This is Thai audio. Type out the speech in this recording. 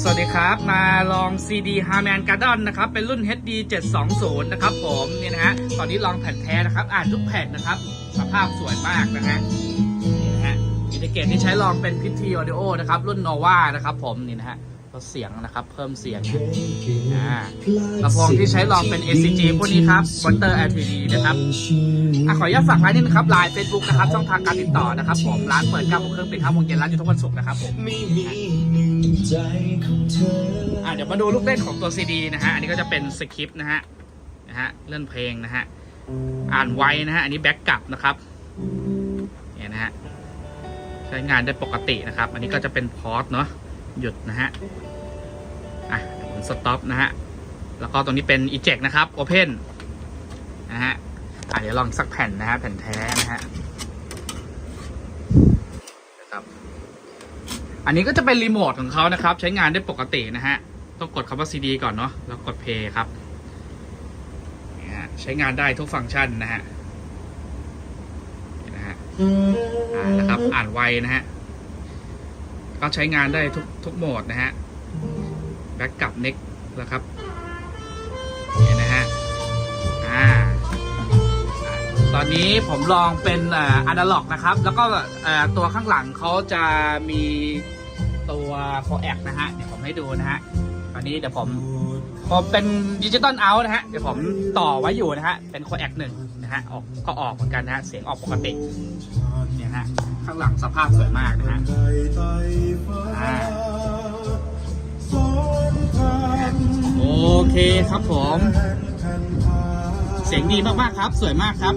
สวัสดีครับ มาลอง CD Harman g a r d o n นะครับ เป็นรุ่น HD 720 นะครับผมนี่นะฮะ ตอนนี้ลองแผ่นแท้นะครับ อ่านทุกแผ่นนะครับ สภาพสวยมากนะฮะ นี่นะฮะอินเทอร์เกตที่ใช้ลองเป็นพิธีออเดโอนะครับ รุ่นโนวานะครับผม นี่นะฮะ ลดเสียงนะครับ เพิ่มเสียงอ่าลำโพงที่ใช้ลองเป็น ACG พวกนี้ครับ Monster LTD นะครับอะขออนุญาตฝากร้านนี้นะครับไลน์เฟซบุ๊กนะครับ ช่องทางการติดต่อนะครับ ผมร้านเปิด9โมงครึ่งปิด5โมงเย็นร้านอยู่ทุกวันศุกร์นะครับผมไม่มีหนึ่งใจของเธออะเดี๋ยวมาดูลูกเล่นของตัวซีดีนะฮะ อันนี้ก็จะเป็นสคริปต์นะฮะนะฮะเลื่อนเพลงนะฮะอ่านไวนะฮะ อันนี้แบ็กกลับนะครับเนี่ยนะฮะใช้งานได้ปกตินะครับ อันนี้ก็จะเป็นพอสเนาะ หยุดนะฮะ อะผมสต็อปนะฮะ แล้วก็ตรงนี้เป็น eject นะครับ open นนะฮะ อะเดี๋ยวลองสักแผ่นนะฮะ แผ่นแท้นะฮะนะครับ อันนี้ก็จะเป็นรีโมทของเขานะครับ ใช้งานได้ปกตินะฮะ ต้องกดคำว่า CD ก่อนเนาะ แล้วกด play ครับใช้งานได้ทุกฟังก์ชันนะฮะนี่นะฮะอ่านะครับ อ่านไวนะฮะ ก็ใช้งานได้ทุกทุกโหมดนะฮะแบ็กกับเน็กนะครับนี่นะฮะอ่าตอนนี้ผมลองเป็นอ่าอนาล็อกนะครับ แล้วก็อ่ตัวข้างหลังเขาจะมีตัวโคแอกนะฮะเดี๋ยวผมให้ดูนะฮะตอนนี้เดี๋ยวผมผมเป็นดิจิตอลเอาท์นะฮะ เดี๋ยวผมต่อไว้อยู่นะฮะ เป็นโคแอกหนึ่งนะฮะ ออกก็ออกเหมือนกันนะฮะ เสียงออกปกติ เนี่ยฮะข้างหลังสภาพสวยมากนะฮะโอเคครับผม เสียงดีมากๆครับ สวยมากครับ